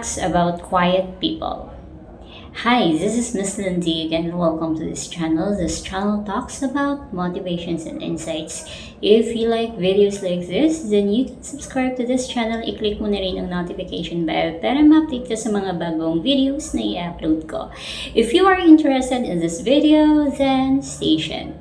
Facts about quiet people. Hi, this is Miss Lindsay again. Welcome to this channel. This channel talks about motivations and insights. If you like videos like this, then you can subscribe to this channel. I-click mo na rin ang notification bell para ma-update ka sa mga bagong videos na i-upload ko. If you are interested in this video, then stay tuned.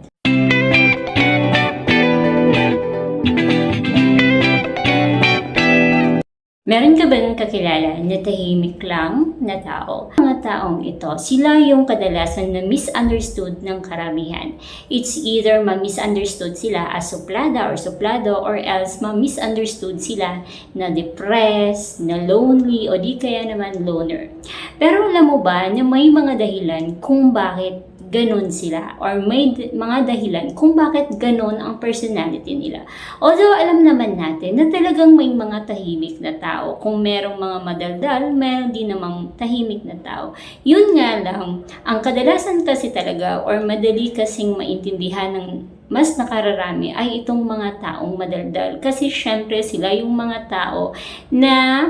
Meron ka ba ng kakilala na tahimik lang na tao? Mga taong ito, sila yung kadalasan na misunderstood ng karamihan. It's either ma-misunderstood sila as suplada or suplado or else ma-misunderstood sila na depressed, na lonely o di kaya naman loner. Pero alam mo ba na may mga dahilan kung bakit ganun sila or may mga dahilan kung bakit ganun ang personality nila. Although alam naman natin na talagang may mga tahimik na tao. Kung merong mga madaldal, meron din namang tahimik na tao. Yun nga lang, ang kadalasan kasi talaga or madali kasing maintindihan ng mas nakararami ay itong mga taong madaldal. Kasi syempre sila yung mga tao na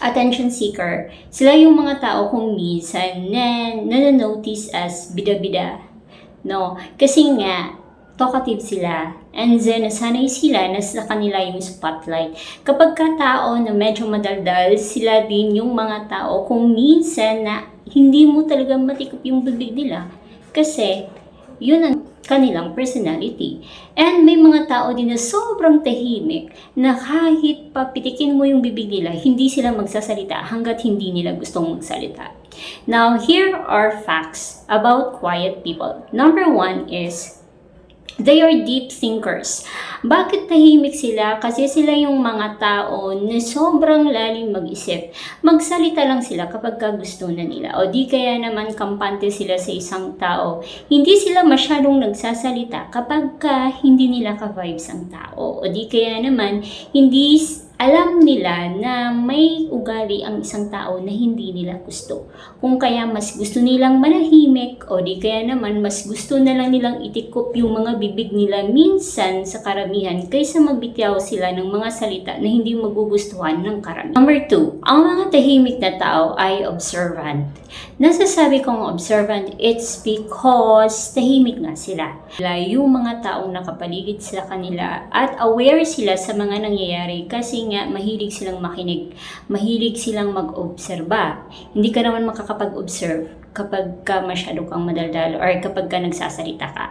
attention seeker. Sila yung mga tao kung minsan na nananotice as bida-bida. No? Kasi nga, talkative sila. And then, nasanay sila na sa kanila yung spotlight. Kapag ka tao na medyo madaldal, sila din yung mga tao kung minsan na hindi mo talaga matikop yung bibig nila. Kasi, yun ang kanilang personality. And may mga tao din na sobrang tahimik na kahit papitikin mo yung bibig nila, hindi sila magsasalita hanggat hindi nila gustong magsalita. Now, here are facts about quiet people. Number one is They are deep thinkers. Bakit tahimik sila? Kasi sila yung mga tao na sobrang lalim mag-isip. Magsalita lang sila kapag ka gusto na nila. O di kaya naman kampante sila sa isang tao. Hindi sila masyadong nagsasalita kapag ka hindi nila ka-vibes ang tao. O di kaya naman hindi alam nila na may ugali ang isang tao na hindi nila gusto. Kung kaya mas gusto nilang manahimik o di kaya naman mas gusto na lang nilang itikop yung mga bibig nila minsan sa karamihan kaysa magbityaw sila ng mga salita na hindi magugustuhan ng karamihan. Number two, ang mga tahimik na tao ay observant. Nasasabi kong observant, it's because tahimik nga. Sila yung mga taong nakapaligid sa kanila at aware sila sa mga nangyayari kasi nga mahilig silang makinig, mahilig silang mag-obserba. Hindi ka naman makakapag-observe kapag ka masyado kang madaldal or kapag ka nagsasalita ka.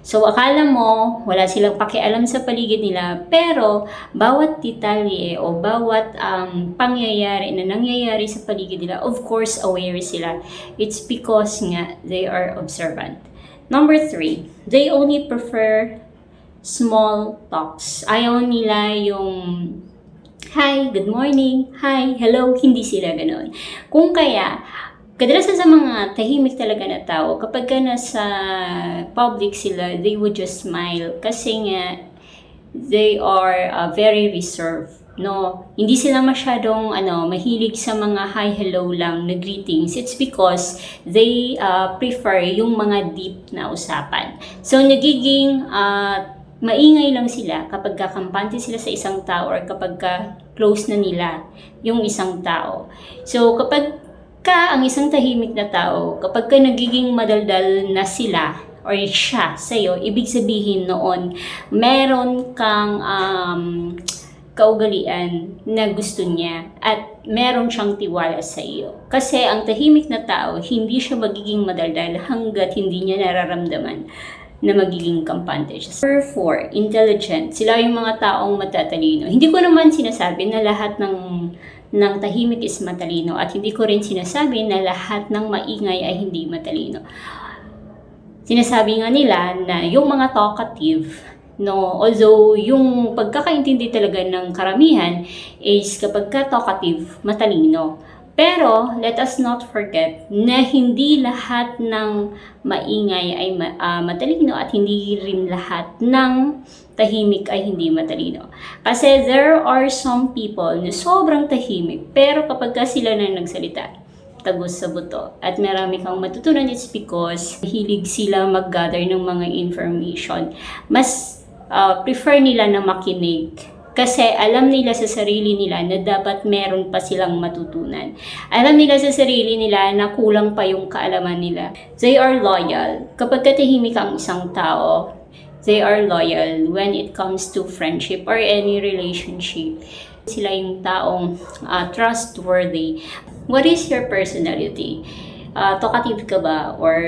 So akala mo wala silang pakialam sa paligid nila pero bawat detalye o bawat um, pangyayari na nangyayari sa paligid nila of course aware sila. It's because nga they are observant. Number three, they only prefer small talks. Ayaw nila yung hi, good morning, hi, hello, hindi sila ganun. Kung kaya, kadalasan sa mga tahimik talaga na tao, kapag ka nasa public sila, they would just smile kasi nga they are uh, very reserved. No, hindi sila masyadong ano, mahilig sa mga hi hello lang na greetings. It's because they uh, prefer yung mga deep na usapan. So nagiging uh, maingay lang sila kapag kakampante sila sa isang tao or kapag ka close na nila yung isang tao. So kapag ka ang isang tahimik na tao, kapag ka nagiging madaldal na sila or siya sa'yo, ibig sabihin noon, meron kang um, kaugalian na gusto niya at meron siyang tiwala sa iyo. Kasi ang tahimik na tao, hindi siya magiging madaldal hanggat hindi niya nararamdaman na magiging kampante siya. Number four, intelligent. Sila yung mga taong matatalino. Hindi ko naman sinasabi na lahat ng ng tahimik is matalino at hindi ko rin sinasabi na lahat ng maingay ay hindi matalino. Sinasabi nga nila na yung mga talkative, no, although yung pagkakaintindi talaga ng karamihan is kapag ka talkative, matalino. Pero, let us not forget na hindi lahat ng maingay ay ah, matalino at hindi rin lahat ng tahimik ay hindi matalino. Kasi there are some people na sobrang tahimik, pero kapag ka sila na nagsalita, tagos sa buto. At marami kang matutunan it's because hilig sila mag-gather ng mga information. Mas ah, prefer nila na makinig Kasi alam nila sa sarili nila na dapat meron pa silang matutunan. Alam nila sa sarili nila na kulang pa yung kaalaman nila. They are loyal. Kapag katahimik ang isang tao, they are loyal when it comes to friendship or any relationship. Sila yung taong ah, trustworthy. What is your personality? Ah, talkative ka ba? Or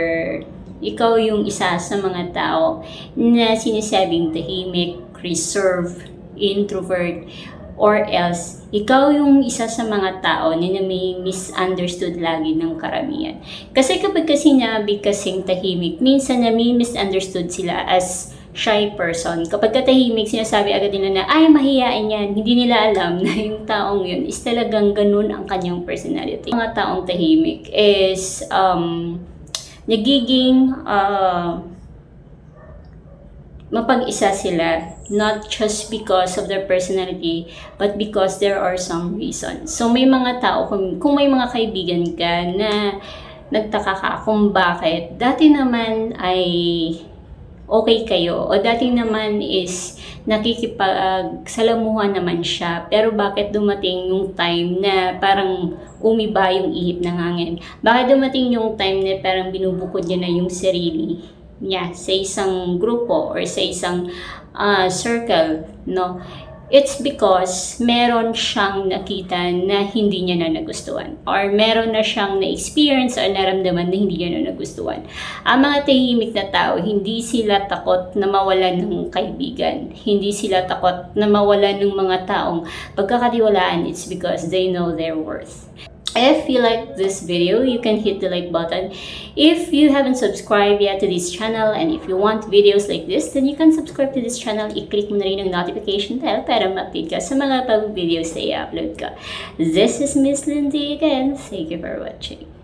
ikaw yung isa sa mga tao na sinasabing tahimik, reserved, introvert, or else, ikaw yung isa sa mga tao na may misunderstood lagi ng karamihan. Kasi kapag kasi sinabi kasing tahimik, minsan na may misunderstood sila as shy person. Kapag katahimik, sinasabi agad nila na, ay, mahihain yan. Hindi nila alam na yung taong yun is talagang ganun ang kanyang personality. Mga taong tahimik is, um, nagiging, uh, mapag-isa sila not just because of their personality but because there are some reasons. So may mga tao, kung, kung may mga kaibigan ka na nagtaka ka kung bakit dati naman ay okay kayo. O dati naman is nakikipagsalamuhan naman siya. Pero bakit dumating yung time na parang umiba yung ihip ng hangin? Bakit dumating yung time na parang binubukod niya na yung sarili niya sa isang grupo or sa isang ah, circle no it's because meron siyang nakita na hindi niya na nagustuhan or meron na siyang na-experience or naramdaman na hindi niya na nagustuhan. Ang mga tahimik na tao, hindi sila takot na mawalan ng kaibigan. Hindi sila takot na mawalan ng mga taong pagkakatiwalaan. It's because they know their worth. If you like this video, you can hit the like button. If you haven't subscribed yet to this channel and if you want videos like this, then you can subscribe to this channel. I-click mo na rin ang notification bell para ma-update ka sa mga pag-videos na i-upload ko. This is Miss Lindy again. Thank you for watching.